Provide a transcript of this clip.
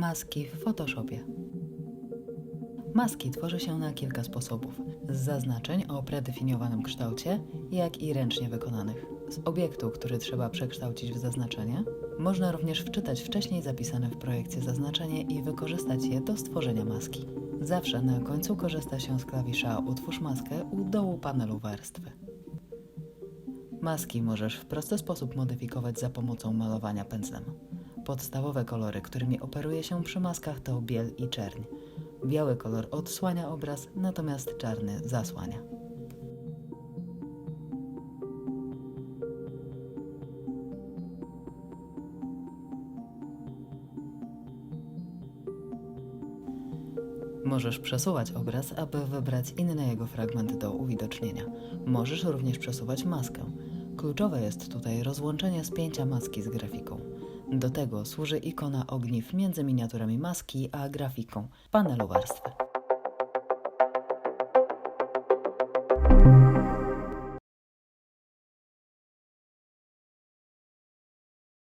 Maski w Photoshopie. Maski tworzy się na kilka sposobów: z zaznaczeń o predefiniowanym kształcie, jak i ręcznie wykonanych. Z obiektu, który trzeba przekształcić w zaznaczenie, można również wczytać wcześniej zapisane w projekcie zaznaczenie i wykorzystać je do stworzenia maski. Zawsze na końcu korzysta się z klawisza Utwórz maskę u dołu panelu warstwy. Maski możesz w prosty sposób modyfikować za pomocą malowania pędzlem. Podstawowe kolory, którymi operuje się przy maskach to biel i czerń. Biały kolor odsłania obraz, natomiast czarny zasłania. Możesz przesuwać obraz, aby wybrać inny jego fragment do uwidocznienia. Możesz również przesuwać maskę. Kluczowe jest tutaj rozłączenie spięcia maski z grafiką. Do tego służy ikona ogniw między miniaturami maski a grafiką warstwy.